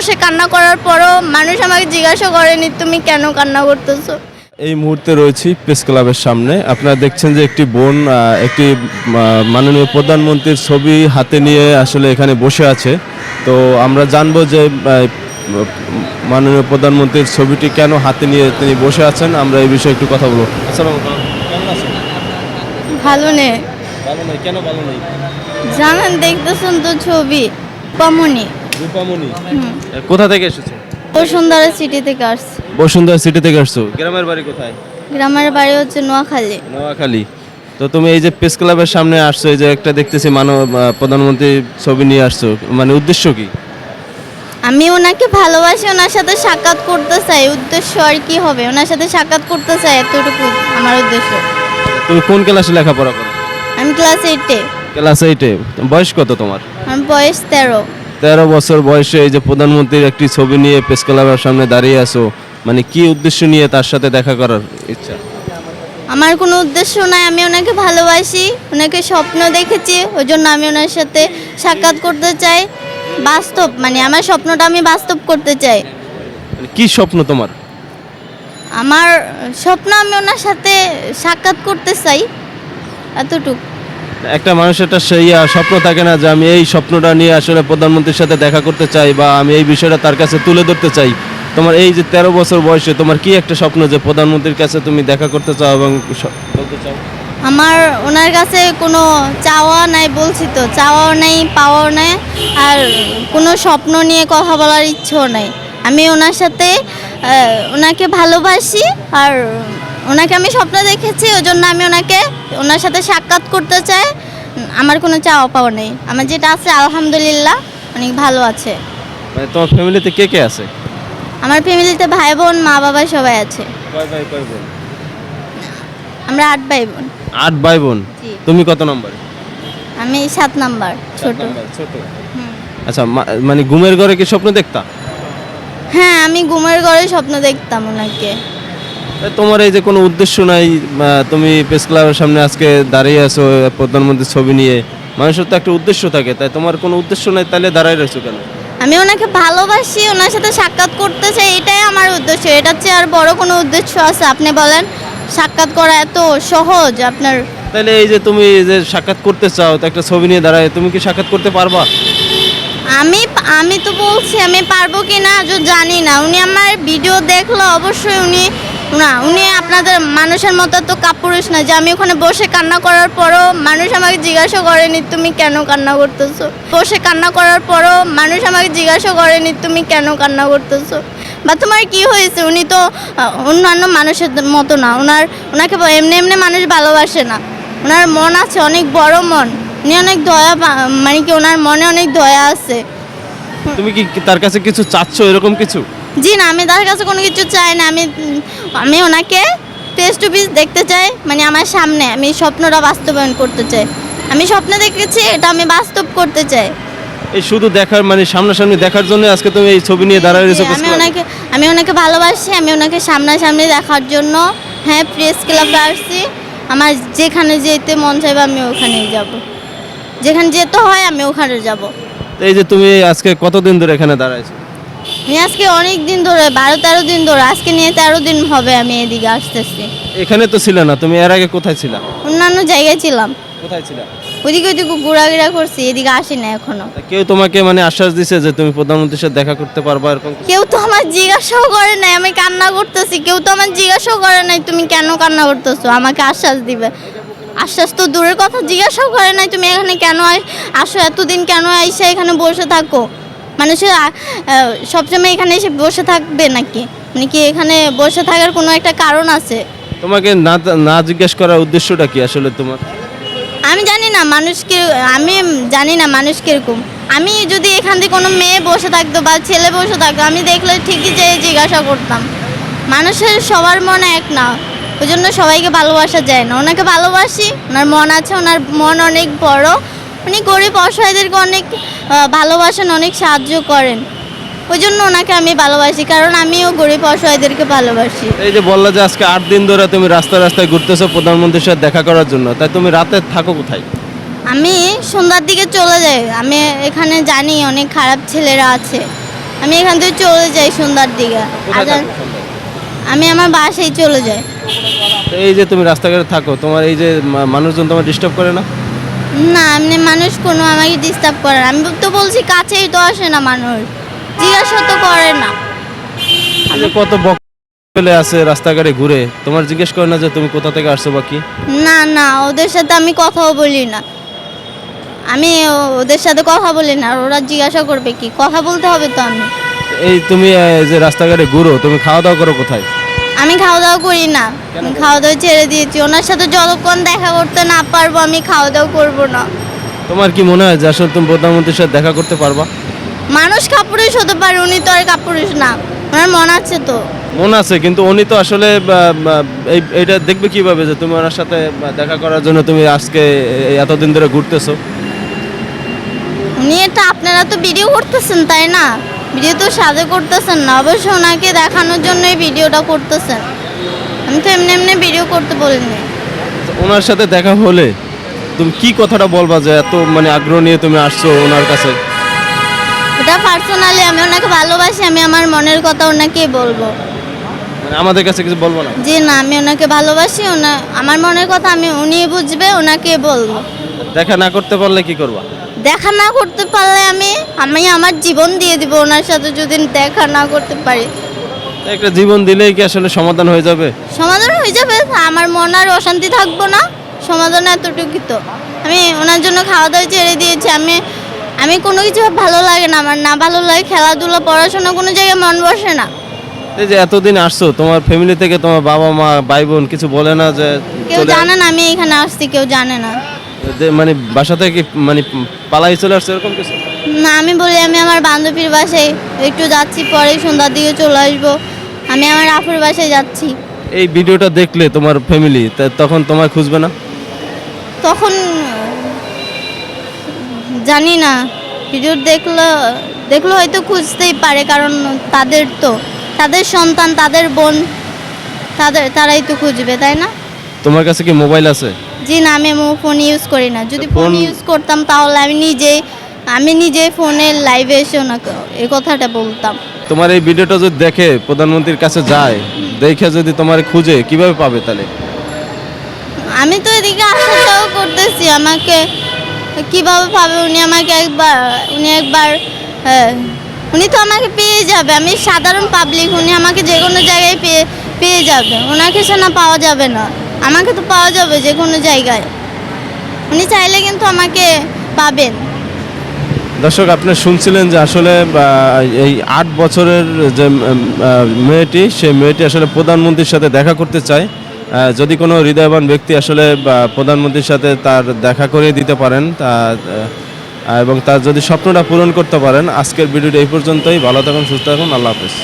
বসে কান্না করার পরও মানুষ আমাকে জিজ্ঞাসা করেনি তুমি কেন কান্না করতেছো? এই মুহূর্তে রয়েছি প্রেস ক্লাবের সামনে। আপনারা দেখছেন যে একটি বোন একটি মাননীয় প্রধানমন্ত্রীর ছবি হাতে নিয়ে আসলে এখানে বসে আছে। তো আমরা জানব যে মাননীয় প্রধানমন্ত্রীর ছবিটি কেন হাতে নিয়ে তিনি বসে আছেন? আমরা এই বিষয়ে একটু কথা বলব। কেমন ভালো নেই ভালো নাই। কেন ভালো নাই? জানেন দেখতেছেন তো ছবি। পামনি রূপামণি কোথা থেকে এসেছ? বসুন্ধরা সিটি থেকে আসছে। বসুন্ধরা সিটি থেকে আসছো। গ্রামের বাড়ি কোথায়? গ্রামের বাড়ি হচ্ছে নোয়াখালী। নোয়াখালী। তো তুমি এই যে প্রেস ক্লাবের সামনে আসছো এই যে একটা দেখতেছি মানব প্রধানমন্ত্রী ছবি নিয়ে আসছো মানে উদ্দেশ্য কি? আমি ওনাকে ভালোবাসি ওনার সাথে সাক্ষাৎ করতে চাই। উদ্দেশ্য আর কি হবে? ওনার সাথে সাক্ষাৎ করতে চাই এতটুকু আমার উদ্দেশ্য। তুমি কোন ক্লাসে লেখাপড়া করো? আমি ক্লাস এইটে ক্লাস এইটে বয়স কত তোমার? আমার বয়স তেরো। তেরো বছর বয়সে এই যে প্রধানমন্ত্রীর একটি ছবি নিয়ে প্রেস ক্লাবের সামনে দাঁড়িয়ে আছো মানে কি উদ্দেশ্য নিয়ে তার সাথে দেখা করার ইচ্ছা? আমার কোনো উদ্দেশ্য নাই আমি ওনাকে ভালোবাসি ওনাকে স্বপ্ন দেখেছি ওই জন্য আমি ওনার সাথে সাক্ষাৎ করতে চাই বাস্তব মানে আমার স্বপ্নটা আমি বাস্তব করতে চাই। মানে কি স্বপ্ন তোমার? আমার স্বপ্ন আমি ওনার সাথে সাক্ষাৎ করতে চাই এতটুকু। একটা মানুষের একটা সেই স্বপ্ন থাকে না যে আমি এই স্বপ্নটা নিয়ে আসলে প্রধানমন্ত্রীর সাথে দেখা করতে চাই বা আমি এই বিষয়টা তার কাছে তুলে ধরতে চাই। তোমার এই যে তেরো বছর বয়সে তোমার কি একটা স্বপ্ন যে প্রধানমন্ত্রীর কাছে তুমি দেখা করতে চাও এবং চাও? আমার ওনার কাছে কোনো চাওয়া নাই বলছি তো, চাওয়াও নাই, পাওয়াও নাই, আর কোনো স্বপ্ন নিয়ে কথা বলার ইচ্ছেও নাই। আমি ওনার সাথে ওনাকে ভালোবাসি আর ওনাকে আমি স্বপ্ন দেখেছি ওই জন্য আমি ওনাকে ওনার সাথে সাক্ষাৎ করতে চাই। আমার কোনো চাওয়া পাওয়া নেই। আমার যেটা আছে আলহামদুলিল্লাহ অনেক ভালো আছে। মানে তোমার ফ্যামিলিতে কে কে আছে? আমার ফ্যামিলিতে ভাই বোন মা বাবা সবাই আছে। কয় ভাই কয় বোন? আমরা আট ভাই বোন। আট ভাই বোন? তুমি কত নম্বর? আমি সাত নাম্বার ছোট। ছোট। আচ্ছা মানে ঘুমের ঘরে কি স্বপ্ন দেখতা? হ্যাঁ আমি ঘুমের ঘরে স্বপ্ন দেখতাম ওনাকে। তোমার এই যে কোনো উদ্দেশ্য নাই তুমি প্রেস ক্লাবের সামনে আজকে দাঁড়িয়ে আছো প্রধানমন্ত্রীর ছবি নিয়ে। মানুষের তো একটা উদ্দেশ্য থাকে তাই তোমার কোনো উদ্দেশ্য নাই তাহলে দাঁড়ায় রয়েছো কেন? আমি ওনাকে ভালোবাসি ওনার সাথে সাক্ষাৎ করতে চাই এটাই আমার উদ্দেশ্য। এটার চেয়ে আর বড় কোনো উদ্দেশ্য আছে? আপনি বলেন সাক্ষাৎ করা এত সহজ আপনার তাহলে এই যে তুমি যে সাক্ষাৎ করতে চাও তো একটা ছবি নিয়ে দাঁড়ায় তুমি কি সাক্ষাৎ করতে পারবা? আমি আমি তো বলছি আমি পারব কি না জানি না। উনি আমার ভিডিও দেখল অবশ্যই উনি না, উনি আপনাদের মানুষের মতো তো কাপুরুষ না, যে আমি ওখানে বসে কান্না করার পরও মানুষ আমাকে জিজ্ঞাসা করেনি, তুমি কেন কান্না করতেছো? বসে কান্না করার পরও মানুষ আমাকে জিজ্ঞাসা করেনি, তুমি কেন কান্না করতেছো? বা তোমার কি হয়েছে? উনি তো অন্যান্য মানুষের মতো না ওনার ওনাকে এমনি এমনি মানুষ ভালোবাসে না। ওনার মন আছে অনেক বড় মন, উনি অনেক দয়া মানে কি ওনার মনে অনেক দয়া আছে। তুমি কি তার কাছে কিছু চাচ্ছ এরকম কিছু? জি না আমি তার কাছে কোনো কিছু চাই না আমি আমি ওনাকে ফেস টু ফেস দেখতে চাই মানে আমার সামনে আমি স্বপ্নটা বাস্তবায়ন করতে চাই। আমি স্বপ্ন দেখেছি এটা আমি বাস্তব করতে চাই। এই শুধু দেখার মানে সামনাসামনি দেখার জন্য আজকে তুমি এই ছবি নিয়ে দাঁড়ায় রয়েছো আমি ওনাকে আমি ওনাকে ভালোবাসি আমি ওনাকে সামনাসামনি দেখার জন্য হ্যাঁ প্রেস ক্লাবে আসছি। আমার যেখানে যেতে মন চাইবে আমি ওখানেই যাব। যেখানে যেতে হয় আমি ওখানে যাব। এই যে তুমি আজকে কতদিন ধরে এখানে দাঁড়াইছো আমি আজকে অনেক দিন ধরে বারো তেরো দিন ধরে আজকে নিয়ে তেরো দিন হবে আমি এদিকে আসতেছি। এখানে তো ছিল না তুমি এর আগে কোথায় ছিলা? অন্যান্য জায়গায় ছিলাম। কোথায় ছিলা? ওদিকে ওদিকে ঘোরাঘুরা করছি এদিকে আসি না এখনও কেউ তোমাকে মানে আশ্বাস দিছে যে তুমি প্রধানমন্ত্রীর সাথে দেখা করতে পারবা এরকম কেউ তো আমার জিজ্ঞাসাও করে নাই আমি কান্না করতেছি কেউ তো আমার জিজ্ঞাসাও করে নাই তুমি কেন কান্না করতেছো? আমাকে আশ্বাস দিবে। আশ্বাস তো দূরের কথা জিজ্ঞাসাও করে নাই তুমি এখানে কেন আস- আসো এতদিন কেন আইসা এখানে বসে থাকো? মানুষের সবসময় এখানে এসে বসে থাকবে নাকি? মানে কি এখানে বসে থাকার কোনো একটা কারণ আছে? তোমাকে না না জিজ্ঞেস করার উদ্দেশ্যটা কি আসলে তোমার? আমি জানি না মানুষ কি আমি জানি না মানুষ কীরকম। আমি যদি এখান থেকে কোনো মেয়ে বসে থাকতো বা ছেলে বসে থাকতো আমি দেখলে ঠিকই যে জিজ্ঞাসা করতাম। মানুষের সবার মন এক না ওই জন্য সবাইকে ভালোবাসা যায় না। ওনাকে ভালোবাসি ওনার মন আছে ওনার মন অনেক বড়। উনি গরিব অসহায়দেরকে অনেক ভালোবাসেন অনেক সাহায্য করেন। ওই জন্য ওনাকে আমি ভালোবাসি কারণ আমিও গরিব অসহায়দেরকে ভালোবাসি। এই যে বললা যে আজকে আট দিন ধরে তুমি রাস্তায় রাস্তায় ঘুরতেছো প্রধানমন্ত্রীর সাথে দেখা করার জন্য তাই তুমি রাতে থাকো কোথায়? আমি সন্ধ্যার দিকে চলে যাই আমি এখানে জানি অনেক খারাপ ছেলেরা আছে। আমি এখান থেকে চলে যাই সন্ধ্যার দিকে? আমি আমার বাসায় চলে যাই। এই যে তুমি রাস্তাঘাটে থাকো তোমার এই যে মানুষজন তোমার ডিস্টার্ব করে না? না এমনি মানুষ কোনো আমাকে ডিস্টার্ব করে না। আমি তো বলছি কাছেই তো আসে না মানুষ। জিজ্ঞাসা তো করে না। এই কত বক ফেলে আছে রাস্তাঘাটে ঘুরে? তোমার জিজ্ঞেস করে না যে তুমি কোথা থেকে আসছো বা কি? না না ওদের সাথে আমি কথাও বলি না। আমি ওদের সাথে কথা বলি না আর ওরা জিজ্ঞাসা করবে কি? কথা বলতে হবে তো আমি। এই তুমি যে রাস্তাঘাটে ঘুরো তুমি খাওয়া দাওয়া করো কোথায়? আমি খাওয়া দাওয়া করি না। খাওয়া দাওয়া ছেড়ে দিয়েছি। ওনার সাথে যতক্ষণ দেখা করতে না পারব আমি খাওয়া দাওয়া করব না। তোমার কি মনে হয় যে আসলে তুমি প্রধানমন্ত্রীর সাথে দেখা করতে পারবা? মানুষ কাপুরুষ হতে পারে উনি তো আর কাপুরুষ না। ওনার মন আছে তো। মন আছে কিন্তু উনি তো আসলে এইটা দেখবে কীভাবে যে তুমি ওনার সাথে দেখা করার জন্য তুমি আজকে এতদিন ধরে ঘুরতেছো? উনি এটা আপনারা তো ভিডিও করতেছেন তাই না? ভিডিও তো সাথে করতেছেন না অবশ্য ওনাকে দেখানোর জন্যই ভিডিওটা করতেছেন। আমি তো এমনি এমনি ভিডিও করতে বলিনি। ওনার সাথে দেখা হলে তুমি কি কথাটা বলবা যে এত মানে আগ্রহ নিয়ে তুমি আসছো ওনার কাছে? এটা পার্সোনালি আমি ওনাকে ভালোবাসি আমি আমার মনের কথা ওনাকেই বলব। মানে আমাদের কাছে কিছু বলব না? যে না আমি ওনাকে ভালোবাসি ওনা আমার মনের কথা আমি উনি বুঝবে ওনাকে বলব। দেখা না করতে পারলে কি করবা? দেখা না করতে পারলে আমি আমি আমার জীবন দিয়ে দিব ওনার সাথে যদি দেখা না করতে পারি। একটা জীবন দিলেই কি আসলে সমাধান হয়ে যাবে? সমাধান হয়ে যাবে আমার মন আর অশান্তি থাকব না সমাধান এতটুকু তো। আমি ওনার জন্য খাওয়া দাওয়া ছেড়ে দিয়েছি আমি আমি কোনো কিছু ভালো লাগে না আমার না ভালো লাগে খেলাধুলা পড়াশোনা কোনো জায়গায় মন বসে না। এই যে এতদিন আসছো তোমার ফ্যামিলি থেকে তোমার বাবা মা ভাই বোন কিছু বলে না যে কেউ জানে না আমি এখানে আসছি কেউ জানে না। মানে বাসা থেকে মানে পালাই চলে আসছে এরকম কিছু? না আমি বলি আমি আমার বান্ধবীর বাসায় একটু যাচ্ছি পরে সন্ধ্যার দিকে চলে আসব। আমি আমার আফুর বাসায় যাচ্ছি। এই ভিডিওটা দেখলে তোমার ফ্যামিলি তখন তোমার খুঁজবে না? তখন জানি না। ভিডিও দেখল দেখল হয়তো খুঁজতেই পারে কারণ তাদের তো তাদের সন্তান তাদের বোন তাদের তারাই তো খুঁজবে তাই না? তোমার কাছে কি মোবাইল আছে? জি না আমি ফোন ইউজ করি না। যদি ফোন ইউজ করতাম তাহলে আমি নিজে আমি নিজে ফোনের লাইভে এসে ওনাকে এই কথাটা বলতাম। তোমার এই ভিডিওটা যদি দেখে প্রধানমন্ত্রীর কাছে যায় দেখে যদি তোমার খুঁজে কীভাবে পাবে তাহলে? আমি তো এদিকে আসাটাও করতেছি আমাকে কীভাবে পাবে উনি আমাকে একবার উনি একবার হ্যাঁ, উনি তো আমাকে পেয়ে যাবে। আমি সাধারণ পাবলিক উনি আমাকে যে কোনো জায়গায় পেয়ে পেয়ে যাবে। ওনাকে সে না পাওয়া যাবে না। আমাকে তো পাওয়া যাবে যে কোনো জায়গায়। উনি চাইলে কিন্তু আমাকে পাবেন। দর্শক, আপনি শুনছিলেন যে আসলে এই আট বছরের যে মেয়েটি, সেই মেয়েটি আসলে প্রধানমন্ত্রীর সাথে দেখা করতে চায়। যদি কোনো হৃদয়বান ব্যক্তি আসলে প্রধানমন্ত্রীর সাথে তার দেখা করিয়ে দিতে পারেন, তা এবং তার যদি স্বপ্নটা পূরণ করতে পারেন, আজকের ভিডিওটা এই পর্যন্তই। ভালো থাকুন, সুস্থ থাকুন, আল্লাহ হাফেজ।